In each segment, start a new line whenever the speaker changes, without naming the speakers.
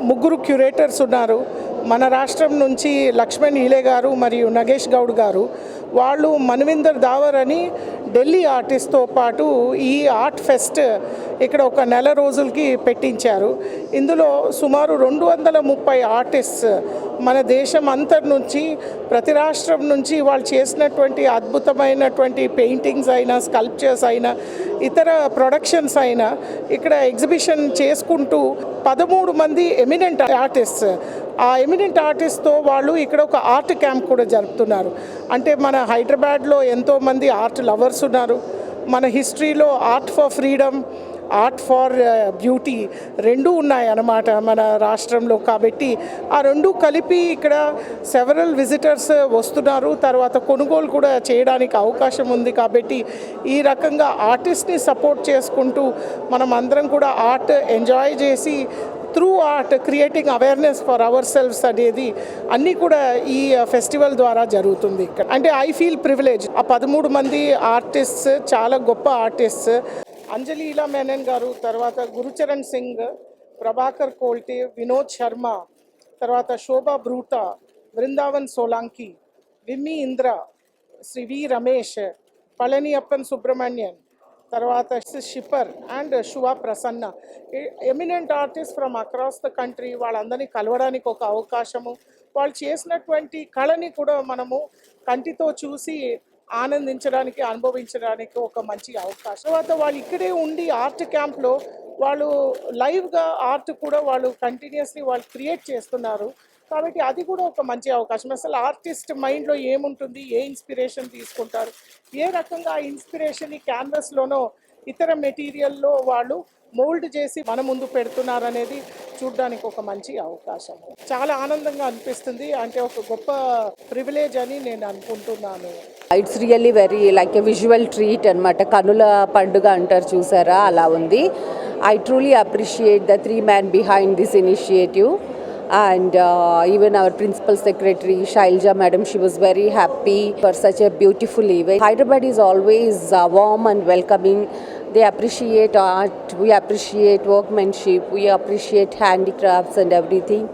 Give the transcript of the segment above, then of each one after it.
ముగ్గురు క్యూరేటర్స్ ఉన్నారు. మన రాష్ట్రం నుంచి లక్ష్మణ్ హీలే గారు మరియు నగేష్ గౌడ్ గారు. వాళ్ళు మన్విందర్ దావర్ అని ఢిల్లీ ఆర్టిస్ట్తో పాటు ఈ ఆర్ట్ ఫెస్ట్ ఇక్కడ ఒక నెల రోజులకి పెట్టించారు. ఇందులో సుమారు రెండు వందల ముప్పై ఆర్టిస్ట్స్ మన దేశం అంతటి నుంచి ప్రతి రాష్ట్రం నుంచి వాళ్ళు చేసినటువంటి అద్భుతమైనటువంటి పెయింటింగ్స్ అయినా స్కల్ప్చర్స్ అయినా ఇతర ప్రొడక్షన్స్ అయినా ఇక్కడ ఎగ్జిబిషన్ చేసుకుంటూ పదమూడు మంది ఎమినెంట్ ఆర్టిస్ట్ ఆ ఎమినెంట్ ఆర్టిస్ట్తో వాళ్ళు ఇక్కడ ఒక ఆర్ట్ క్యాంప్ కూడా జరుపుతున్నారు. అంటే మన హైదరాబాద్లో ఎంతోమంది ఆర్ట్ లవర్స్ ఉన్నారు. మన హిస్టరీలో art for freedom art for beauty రెండు ఉన్నాయి అన్నమాట మన రాష్ట్రంలో కాబట్టి ఆ రెండు కలిపి ఇక్కడ సెవరల్ విజిటర్స్ వస్తున్నారు. తర్వాత కొనుగోలు కూడా చేయడానికి అవకాశం ఉంది కాబట్టి ఈ రకంగా ఆర్టిస్ట్ని సపోర్ట్ చేసుకుంటూ మనం అందరం కూడా ఆర్ట్ ఎంజాయ్ చేసి through art creating awareness for our selfs అనేది అన్నీ కూడా ఈ ఫెస్టివల్ ద్వారా జరుగుతుంది ఇక్కడ. అంటే ఐ ఫీల్ ప్రివిలేజ్ ఆ పదమూడు మంది ఆర్టిస్ట్స్ చాలా గొప్ప ఆర్టిస్ట్స్ అంజలి ఇలా మేనన్ గారు తర్వాత గురుచరణ్ సింగ్ ప్రభాకర్ కోల్టే వినోద్ శర్మ తర్వాత శోభా బ్రూటా బృందావన్ సోలాంకి విమ్మి ఇంద్ర శ్రీ వి రమేష్ పళని అప్పన్ సుబ్రహ్మణ్యన్ తర్వాత Shipper and Shiva Prasanna. Eminent artist from across the country వాళ్ళందరినీ కలవడానికి ఒక అవకాశము. వాళ్ళు చేసినటువంటి కళని కూడా మనము కంటితో చూసి ఆనందించడానికి అనుభవించడానికి ఒక మంచి అవకాశం. తర్వాత వాళ్ళు ఇక్కడే ఉండి ఆర్ట్ క్యాంప్లో వాళ్ళు లైవ్గా ఆర్ట్ కూడా వాళ్ళు కంటిన్యూస్లీ వాళ్ళు క్రియేట్ చేస్తున్నారు. కాబట్టి అది కూడా ఒక మంచి అవకాశం. అసలు ఆర్టిస్ట్ మైండ్లో ఏముంటుంది? ఏ ఇన్స్పిరేషన్ తీసుకుంటారు? ఏ రకంగా ఆ ఇన్స్పిరేషన్ ఈ క్యాన్వస్లోనో ఇతర మెటీరియల్లో వాళ్ళు మోల్డ్ చేసి మన ముందు పెడుతున్నారు అనేది చూడడానికి ఒక మంచి అవకాశం. చాలా ఆనందంగా అనిపిస్తుంది. అంటే ఒక గొప్ప ప్రివిలేజ్ అని నేను అనుకుంటున్నాను.
It's really very like a visual treat అనమాట కనుల పండుగ అంటారు చూసారా? అలా ఉంది. I truly appreciate the three man behind this initiative and uh, even our principal secretary shailja madam she was very happy for such a beautiful event. Hyderabad is always uh, warm and welcoming. They appreciate art we appreciate workmanship we appreciate handicrafts and everything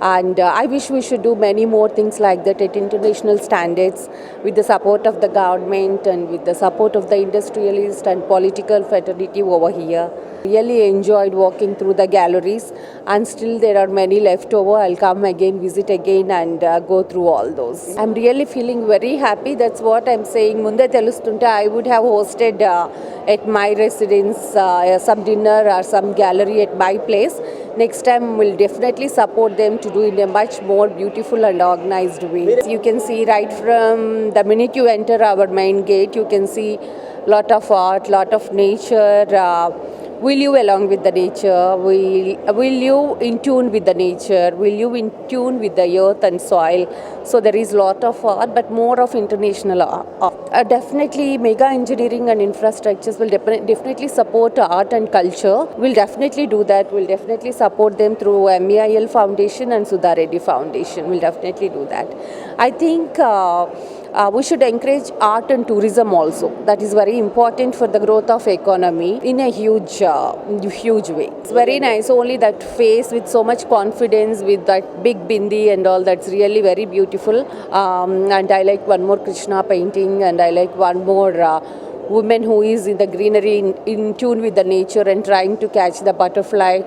and uh, i wish we should do many more things like that at international standards with the support of the government and with the support of the industrialist and political fraternity over here. Really enjoyed walking through the galleries and still there are many left over. I'll come again visit again and uh, go through all those. I'm really feeling very happy. That's what i'm saying. munde telustunte i would have hosted uh, at my residence uh, some dinner or some gallery at my place next time we'll definitely support them to do in a much more beautiful and organized way. You can see right from the minute you enter our main gate you can see lot of art lot of nature uh, will you along with the nature? Will will you in tune with the nature? Will you in tune with the earth and soil? So there is lot of art but more of international art uh, definitely mega engineering and infrastructures will defi- definitely support art and culture. We'll definitely do that. We'll definitely support them through meil foundation and sudha reddy foundation. We'll definitely do that. I think uh, uh, we should encourage art and tourism also. That is very important for the growth of economy in a huge uh, huge way. It's very nice only that face with so much confidence with that big bindi and all that's really very beautiful. Um, and i like one more krishna painting and i like one more uh, woman who is in the greenery in, in tune with the nature and trying to catch the butterfly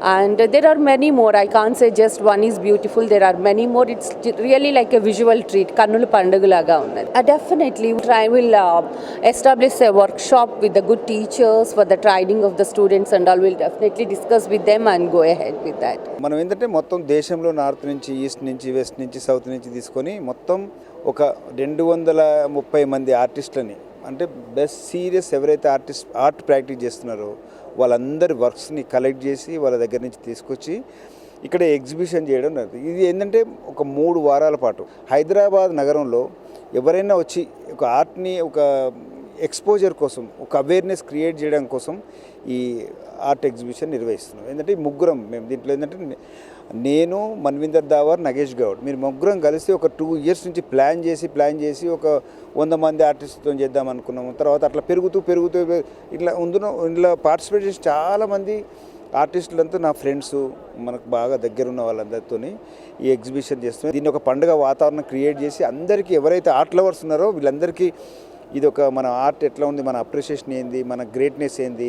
and there are many more i can't say just one is beautiful there are many more it's really like a visual treat కన్నుల పండుగలాగా ఉన్నది definitely try will establish a work with the good teachers for the training of the students and all will definitely discuss with them and go ahead with that
మనం ఏంటంటే మొత్తం దేశంలో north నుంచి east నుంచి west నుంచి south నుంచి తీసుకొని మొత్తం ఒక రెండు వందల ముప్పై మంది ఆర్టిస్టులని అంటే బెస్ట్ సీరియస్ ఎవరైతే ఆర్టిస్ట్ ఆర్ట్ ప్రాక్టీస్ చేస్తున్నారో వాళ్ళందరి వర్క్స్ని కలెక్ట్ చేసి వాళ్ళ దగ్గర నుంచి తీసుకొచ్చి ఇక్కడ ఎగ్జిబిషన్ చేయడం జరుగుతుంది. ఇది ఏంటంటే ఒక మూడు వారాల పాటు హైదరాబాద్ నగరంలో ఎవరైనా వచ్చి ఒక ఆర్ట్ని ఒక ఎక్స్పోజర్ కోసం ఒక అవేర్నెస్ క్రియేట్ చేయడం కోసం ఈ ఆర్ట్ ఎగ్జిబిషన్ నిర్వహిస్తున్నాం ఏంటంటే ఈ ముగ్గురం మేము దీంట్లో ఏంటంటే నేను మన్విందర్ దావర్ నగేష్ గౌడ్. మీరు ముగ్గురం కలిసి ఒక టూ ఇయర్స్ నుంచి ప్లాన్ చేసి ప్లాన్ చేసి ఒక వంద మంది ఆర్టిస్ట్తో చేద్దాం అనుకున్నాము. తర్వాత అట్లా పెరుగుతూ పెరుగుతూ ఇట్లా ఉందున ఇందులో పార్టిసిపేట్ చేసి చాలామంది ఆర్టిస్టులంతా నా ఫ్రెండ్స్ మనకు బాగా దగ్గర ఉన్న వాళ్ళందరితో ఈ ఎగ్జిబిషన్ చేస్తున్నాం. దీన్ని ఒక పండుగ వాతావరణం క్రియేట్ చేసి అందరికీ ఎవరైతే ఆర్ట్ లవర్స్ ఉన్నారో వీళ్ళందరికీ ఇది ఒక మన ఆర్ట్ ఎట్లా ఉంది మన అప్రిషియేషన్ ఏంది మన గ్రేట్నెస్ ఏంది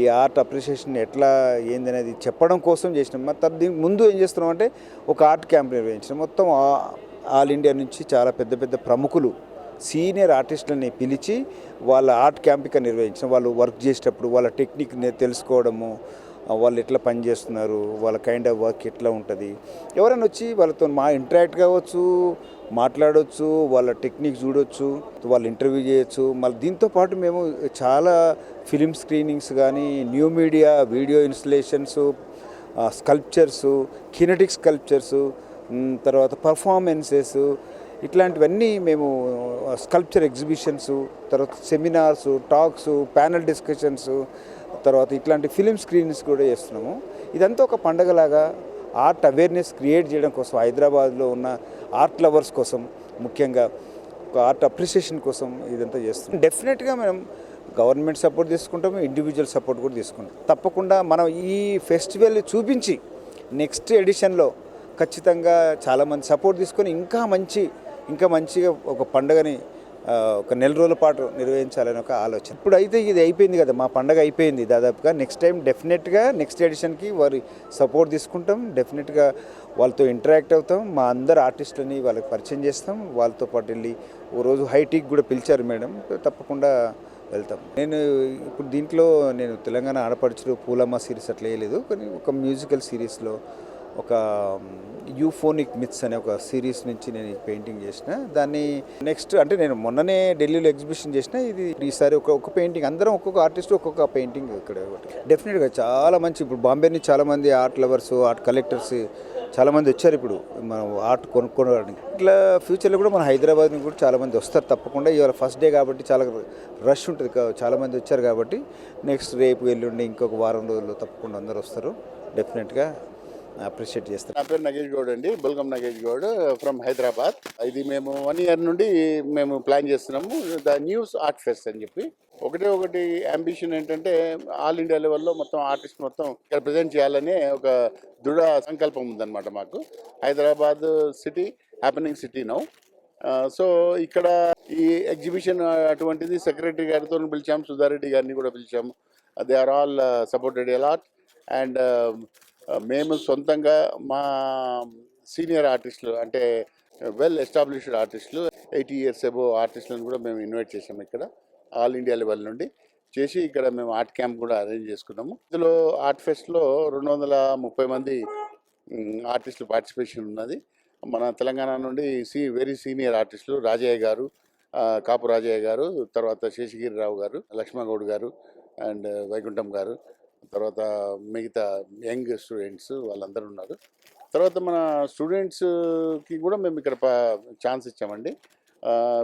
ఈ ఆర్ట్ అప్రిషియేషన్ ఎట్లా ఏంది అనేది చెప్పడం కోసం చేసినాం. మరి తర్వాత దీనికి ముందు ఏం చేస్తున్నాం అంటే ఒక ఆర్ట్ క్యాంప్ నిర్వహించినాం. మొత్తం ఆల్ ఇండియా నుంచి చాలా పెద్ద పెద్ద ప్రముఖులు సీనియర్ ఆర్టిస్టులని పిలిచి వాళ్ళ ఆర్ట్ క్యాంప్ ఇక నిర్వహించిన. వాళ్ళు వర్క్ చేసేటప్పుడు వాళ్ళ టెక్నిక్ తెలుసుకోవడము వాళ్ళు ఎట్లా పనిచేస్తున్నారు వాళ్ళ కైండ్ ఆఫ్ వర్క్ ఎట్లా ఉంటుంది. ఎవరైనా వచ్చి వాళ్ళతో మా ఇంటరాక్ట్ కావచ్చు మాట్లాడవచ్చు వాళ్ళ టెక్నిక్ చూడొచ్చు వాళ్ళు ఇంటర్వ్యూ చేయొచ్చు. మళ్ళీ దీంతో పాటు మేము చాలా ఫిలిం స్క్రీనింగ్స్ కానీ new media video installations sculptures kinetic sculptures తర్వాత పర్ఫార్మెన్సెస్ ఇట్లాంటివన్నీ మేము స్కల్ప్చర్ ఎగ్జిబిషన్స్ తర్వాత సెమినార్సు టాక్స్ ప్యానల్ డిస్కషన్స్ తర్వాత ఇట్లాంటి ఫిలిం స్క్రీన్స్ కూడా చేస్తున్నాము. ఇదంతా ఒక పండగలాగా ఆర్ట్ అవేర్నెస్ క్రియేట్ చేయడం కోసం హైదరాబాద్లో ఉన్న ఆర్ట్ లవర్స్ కోసం ముఖ్యంగా ఒక ఆర్ట్ అప్రిసియేషన్ కోసం ఇదంతా చేస్తున్నాం. డెఫినెట్గా మనం గవర్నమెంట్ సపోర్ట్ తీసుకుంటాము ఇండివిజువల్ సపోర్ట్ కూడా తీసుకుంటాం. తప్పకుండా మనం ఈ ఫెస్టివల్ చూపించి నెక్స్ట్ ఎడిషన్లో ఖచ్చితంగా చాలామంది సపోర్ట్ తీసుకొని ఇంకా మంచి ఇంకా మంచిగా ఒక పండుగని ఒక నెల రోజుల పాటు నిర్వహించాలని ఒక ఆలోచన. ఇప్పుడు అయితే ఇది అయిపోయింది కదా మా పండగ అయిపోయింది దాదాపుగా. నెక్స్ట్ టైం డెఫినెట్గా నెక్స్ట్ ఎడిషన్కి వారి సపోర్ట్ తీసుకుంటాం. డెఫినెట్గా వాళ్ళతో ఇంటరాక్ట్ అవుతాం. మా అందరు ఆర్టిస్టులని వాళ్ళకి పరిచయం చేస్తాం. వాళ్ళతో పాటు వెళ్ళి ఓ రోజు హైటీకి కూడా పిలిచారు మేడం. తప్పకుండా వెళ్తాం. నేను ఇప్పుడు దీంట్లో నేను తెలంగాణ ఆడపడుచులు పూలమ్మ సిరీస్ అట్లా వేయలేదు కానీ ఒక మ్యూజికల్ సిరీస్లో ఒక యూఫోనిక్ మిత్స్ అనే ఒక సిరీస్ నుంచి నేను పెయింటింగ్ చేసిన. దాన్ని నెక్స్ట్ అంటే నేను మొన్ననే ఢిల్లీలో ఎగ్జిబిషన్ చేసిన. ఇది ఈసారి ఒక ఒక పెయింటింగ్. అందరం ఒక్కొక్క ఆర్టిస్ట్ ఒక్కొక్క పెయింటింగ్ ఇక్కడ డెఫినెట్గా చాలా మంచి ఇప్పుడు బాంబే నుంచి చాలామంది ఆర్ట్ లవర్స్ ఆర్ట్ కలెక్టర్స్ చాలామంది వచ్చారు ఇప్పుడు. మనం ఆర్ట్ కొనుక్కోవడానికి. ఇట్లా ఫ్యూచర్లో కూడా మన హైదరాబాద్ నుంచి కూడా చాలామంది వస్తారు తప్పకుండా. ఇవాళ ఫస్ట్ డే కాబట్టి చాలా రష్ ఉంటుంది చాలామంది వచ్చారు కాబట్టి. నెక్స్ట్ రేపు ఎల్లుండి ఇంకొక వారం రోజుల్లో తప్పకుండా అందరూ వస్తారు. డెఫినెట్గా అప్రిషియేట్ చేస్తారు.
నా పేరు నగేష్ గౌడ్ అండి. Bulgam Nagesh Goud uh, from Hyderabad. ఇది మేము వన్ ఇయర్ నుండి మేము ప్లాన్ చేస్తున్నాము. ద న్యూస్ ఆర్ట్ ఫెస్ట్ అని చెప్పి. ఒకటే ఒకటి అంబిషన్ ఏంటంటే ఆల్ ఇండియా లెవెల్లో మొత్తం ఆర్టిస్ట్ మొత్తం ఇక్కడ ప్రజెంట్ చేయాలనే ఒక దృఢ సంకల్పం ఉందన్నమాట మాకు. Hyderabad city happening city now so ఇక్కడ ఈ ఎగ్జిబిషన్ అటువంటిది సెక్రటరీ గారితో పిలిచాము సుధారెడ్డి గారిని కూడా పిలిచాము. They are all supported a lot and మేము సొంతంగా మా సీనియర్ ఆర్టిస్టులు అంటే వెల్ ఎస్టాబ్లిష్డ్ ఆర్టిస్టులు ఎయిటీ ఇయర్స్ ఎబో ఆర్టిస్టులను కూడా మేము ఇన్వైట్ చేసాము ఇక్కడ ఆల్ ఇండియా లెవెల్ నుండి. చేసి ఇక్కడ మేము ఆర్ట్ క్యాంప్ కూడా అరేంజ్ చేసుకున్నాము. ఇందులో ఆర్ట్ ఫెస్ట్లో రెండు వందల ముప్పై మంది ఆర్టిస్టులు పార్టిసిపేషన్ ఉన్నది. మన తెలంగాణ నుండి సీ వెరీ సీనియర్ ఆర్టిస్టులు రాజయ్య గారు కాపు రాజయ్య గారు తర్వాత శేషగిరిరావు గారు లక్ష్మణగౌడ్ గారు అండ్ వైకుంఠం గారు తర్వాత మిగతా యంగ్ స్టూడెంట్స్ వాళ్ళందరూ ఉన్నారు. తర్వాత మన స్టూడెంట్స్కి కూడా మేము ఇక్కడ ఛాన్స్ ఇచ్చామండి.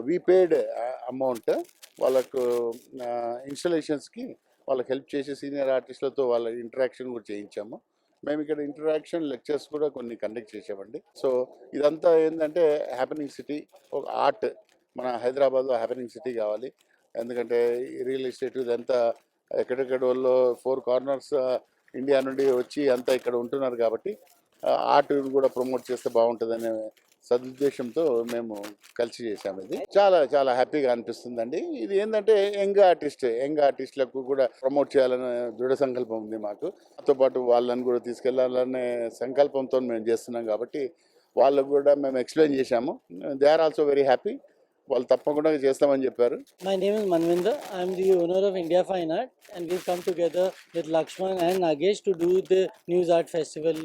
వీ పేడ్ అమౌంట్ వాళ్ళకు ఇన్స్టలేషన్స్కి వాళ్ళకి హెల్ప్ చేసి సీనియర్ ఆర్టిస్టులతో వాళ్ళ ఇంటరాక్షన్ కూడా చేయించాము. మేము ఇక్కడ ఇంటరాక్షన్ లెక్చర్స్ కూడా కొన్ని కండక్ట్ చేసామండి. సో ఇదంతా ఏంటంటే హ్యాపెనింగ్ సిటీ ఒక ఆర్ట్ మన హైదరాబాద్లో హ్యాపెనింగ్ సిటీ కావాలి. ఎందుకంటే రియల్ ఎస్టేట్ ఇదంతా ఎక్కడెక్కడ వాళ్ళు ఫోర్ కార్నర్స్ ఇండియా నుండి వచ్చి అంతా ఇక్కడ ఉంటున్నారు కాబట్టి ఆర్ట్ కూడా ప్రమోట్ చేస్తే బాగుంటుందనే సదుద్దేశంతో మేము కలిసి చేసాము ఇది. చాలా చాలా హ్యాపీగా అనిపిస్తుందండి. ఇది ఏంటంటే యంగ్ ఆర్టిస్ట్ యంగ్ ఆర్టిస్టులకు కూడా ప్రమోట్ చేయాలనే దృఢ సంకల్పం ఉంది మాకు. దాంతో పాటు వాళ్ళని కూడా తీసుకెళ్ళాలనే సంకల్పంతో మేము చేస్తున్నాం కాబట్టి వాళ్ళకు కూడా మేము ఎక్స్ప్లెయిన్ చేశాము. They are also very happy వాళ్ళు తప్పకుండా చేస్తామని చెప్పారు
My name is Manvinder. I'm the owner of India Fine Art, and we've come together with Lakshman and Nagesh to do the News Art Festival.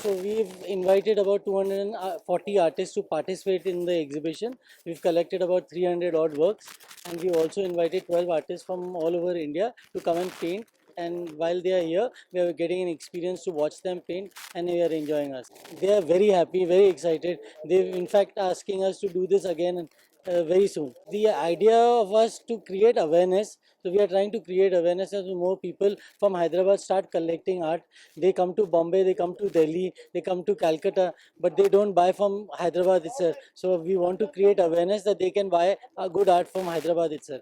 So we've invited about 240 artists to participate in the exhibition. We've collected about 300 odd works, and we also invited 12 artists from all over India to come and paint. And while they are here, we are getting an experience to watch them paint, and we are enjoying us. They are very happy, very excited. They've in fact asking us to do this again uh, very soon. The idea of us to create awareness, so we are trying to create awareness as more people from Hyderabad start collecting art. They come to Bombay, they come to Delhi, they come to Calcutta, but they don't buy from Hyderabad itself. So we want to create awareness that they can buy a good art from Hyderabad itself.